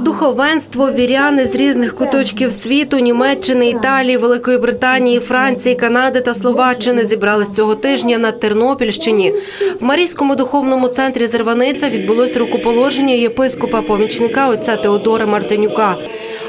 Духовенство, віряни з різних куточків світу, Німеччини, Італії, Великої Британії, Франції, Канади та Словаччини зібрались цього тижня на Тернопільщині. В Марійському духовному центрі Зерваниця відбулось рукоположення єпископа помічника отця Теодора Мартинюка.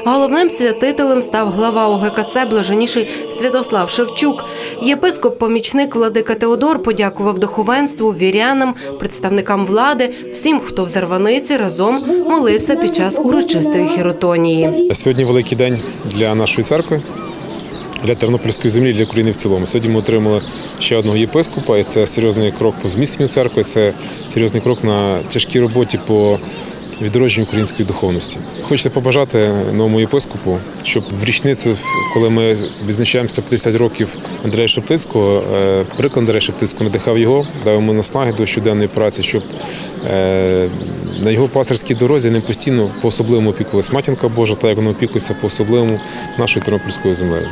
Головним святителем став глава ОГКЦ блаженніший Святослав Шевчук. Єпископ-помічник владика Теодор подякував духовенству, вірянам, представникам влади, всім, хто в Зарваниці разом молився під час урочистої хіротонії. Сьогодні великий день для нашої церкви, для Тернопільської землі, для України в цілому. Сьогодні ми отримали ще одного єпископа, і це серйозний крок по зміцненню церкви, це серйозний крок на тяжкій роботі по відродженню української духовності. Хочеться побажати новому єпископу, щоб в річницю, коли ми відзначаємо 150 років Андрея Шептицького, е, приклад Андрея Шептицького надихав його, дав йому наснаги до щоденної праці, щоб е, на його пастирській дорозі не постійно по особливому опікувалась матінка Божа, та як вона опікується по особливому нашою тернопільською землею.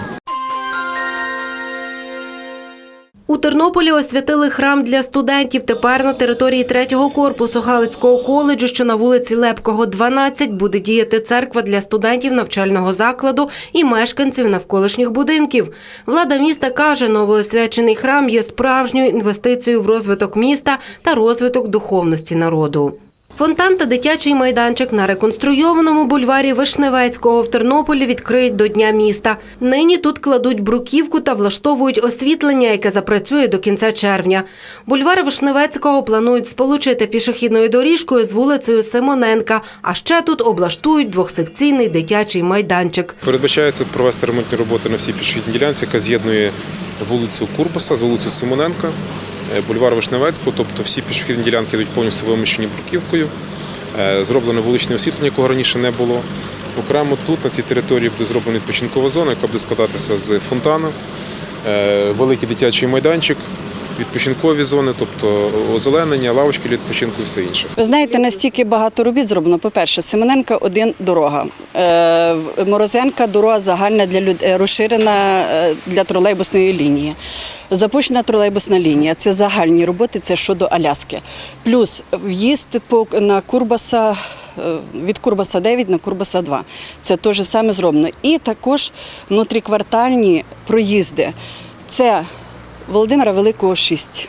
Тернополі освятили храм для студентів. Тепер на території третього корпусу Галицького коледжу, що на вулиці Лепкого, 12, буде діяти церква для студентів навчального закладу і мешканців навколишніх будинків. Влада міста каже, новоосвячений храм є справжньою інвестицією в розвиток міста та розвиток духовності народу. Фонтан та дитячий майданчик на реконструйованому бульварі Вишневецького в Тернополі відкриють до Дня міста. Нині тут кладуть бруківку та влаштовують освітлення, яке запрацює до кінця червня. Бульвар Вишневецького планують сполучити пішохідною доріжкою з вулицею Симоненка, а ще тут облаштують двохсекційний дитячий майданчик. Передбачається провести ремонтні роботи на всій пішохідній ділянці, яка з'єднує вулицю Курбаса з вулицею Симоненка, бульвар Вишневецького, тобто всі пішохідні ділянки йдуть повністю вимощені бруківкою. Е, Зроблено вуличне освітлення, якого раніше не було. Окремо тут, на цій території, буде зроблена відпочинкова зона, яка буде складатися з фонтану, е, великий дитячий майданчик, відпочинкові зони, тобто озеленення, лавочки для відпочинку і все інше. Ви знаєте, настільки багато робіт зроблено. По-перше, Семененка один дорога. Е, Морозенка дорога загальна для люд... е, розширена е, для тролейбусної лінії. Запущена тролейбусна лінія. Це загальні роботи, це щодо Аляски. Плюс в'їзд на Курбаса. е, Від Курбаса 9 на Курбаса 2. Це те ж саме зроблено. І також внутріквартальні проїзди. Це Володимира Великого 6.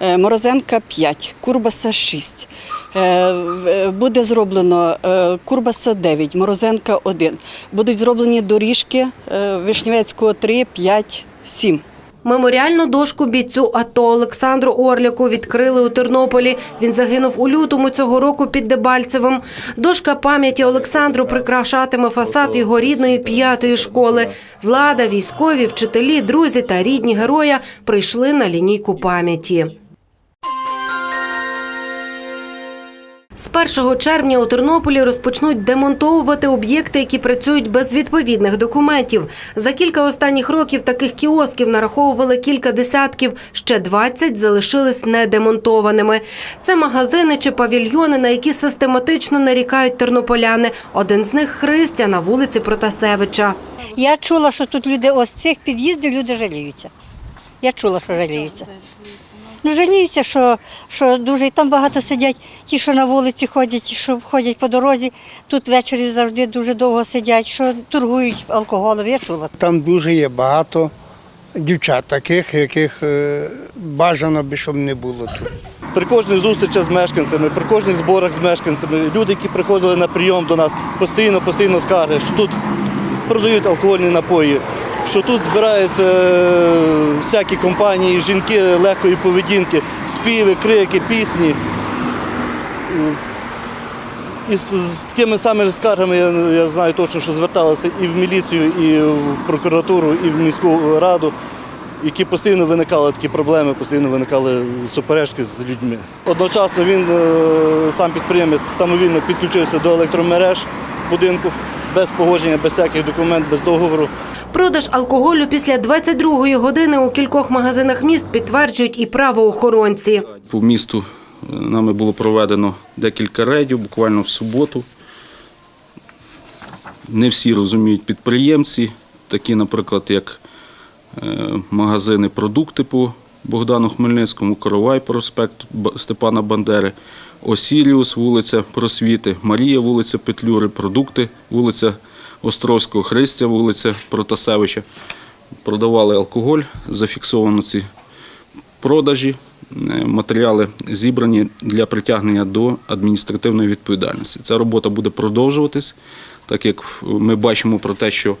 Е, Морозенка 5, Курбаса 6. Е, е, Буде зроблено Курбаса 9, Морозенка 1. Будуть зроблені доріжки Вишнівецького Вишневецького 3, 5, 7. Меморіальну дошку бійцю АТО Олександру Орляку відкрили у Тернополі. Він загинув у лютому цього року під Дебальцевим. Дошка пам'яті Олександру прикрашатиме фасад його рідної п'ятої школи. Влада, військові, вчителі, друзі та рідні героя прийшли на лінійку пам'яті. З 1 червня у Тернополі розпочнуть демонтовувати об'єкти, які працюють без відповідних документів. За кілька останніх років таких кіосків нараховували кілька десятків, ще 20 залишились недемонтованими. Це магазини чи павільйони, на які систематично нарікають тернополяни. Один з них Христя на вулиці Протасевича. Я чула, що тут люди ось цих під'їздів люди жаліються. Я чула, що жаліються. Ну, жаліються, що, що дуже і там багато сидять, ті, що на вулиці ходять, ті, що ходять по дорозі, тут ввечері завжди дуже довго сидять, що торгують алкоголем. Я чула. Там дуже є багато дівчат таких, яких е, бажано би, щоб не було тут. При кожних зустрічах з мешканцями, при кожних зборах з мешканцями, люди, які приходили на прийом до нас, постійно, постійно скарги, що тут продають алкогольні напої, що тут збираються е, всякі компанії, жінки легкої поведінки, співи, крики, пісні. І з, такими самими скаргами я, я знаю точно, що зверталися і в міліцію, і в прокуратуру, і в міську раду, які постійно виникали такі проблеми, постійно виникали суперечки з людьми. Одночасно він, е, сам підприємець, самовільно підключився до електромереж будинку без погодження, без всяких документів, без договору. Продаж алкоголю після 22-ї години у кількох магазинах міст підтверджують і правоохоронці. По місту е, нами було проведено декілька рейдів, буквально в суботу. Не всі розуміють підприємці, такі, наприклад, як е, магазини продукти по Богдану Хмельницькому, Коровай проспект Степана Бандери. Осіріус, вулиця Просвіти, Марія, вулиця Петлюри, Продукти, вулиця Островського, Христя, вулиця Протасевича. Продавали алкоголь, зафіксовано ці продажі. Е, Матеріали зібрані для притягнення до адміністративної відповідальності. Ця робота буде продовжуватись, так як ми бачимо про те, що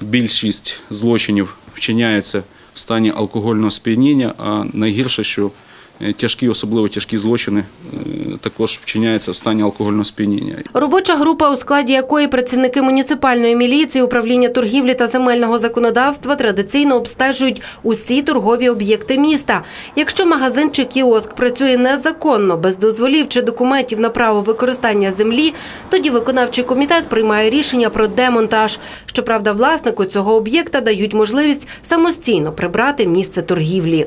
більшість злочинів вчиняється в стані алкогольного сп'яніння, а найгірше, що тяжкі, особливо тяжкі злочини, е, також вчиняються в стані алкогольного сп'яніння. Робоча група, у складі якої працівники муніципальної міліції, управління торгівлі та земельного законодавства традиційно обстежують усі торгові об'єкти міста. Якщо магазин чи кіоск працює незаконно, без дозволів чи документів на право використання землі, тоді виконавчий комітет приймає рішення про демонтаж. Щоправда, власнику цього об'єкта дають можливість самостійно прибрати місце торгівлі.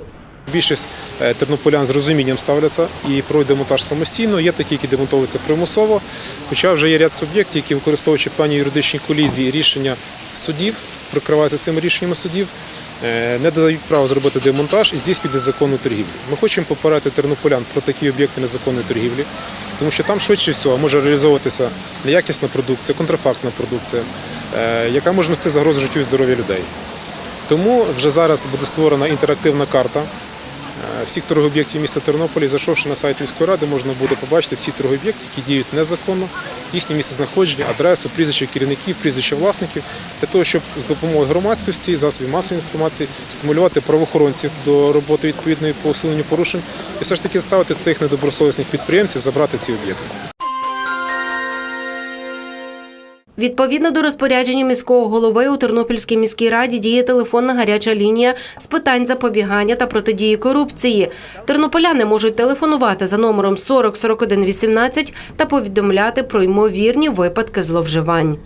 Більшість е, тернополян з розумінням ставляться і пройде демонтаж самостійно. Є такі, які демонтуються примусово. Хоча вже є ряд суб'єктів, які використовуючи певні юридичні колізії рішення судів, прикриваються цими рішеннями судів, е, не дають право зробити демонтаж і здійснюють незаконну торгівлю. Ми хочемо попередити тернополян про такі об'єкти незаконної торгівлі, тому що там швидше всього може реалізовуватися неякісна продукція, контрафактна продукція, е, яка може нести загрозу життю і здоров'ю людей. Тому вже зараз буде створена інтерактивна карта всіх торгооб'єктів міста Тернополі. Зайшовши на сайт міської ради, можна буде побачити всі торгооб'єкти, які діють незаконно, їхнє місцезнаходження, адресу, прізвища керівників, прізвища власників, для того, щоб з допомогою громадськості, засобів масової інформації стимулювати правоохоронців до роботи відповідної по усуненню порушень і все ж таки ставити цих недобросовісних підприємців забрати ці об'єкти. Відповідно до розпорядження міського голови у Тернопільській міській раді діє телефонна гаряча лінія з питань запобігання та протидії корупції. Тернополяни можуть телефонувати за номером 40 41 18 та повідомляти про ймовірні випадки зловживань.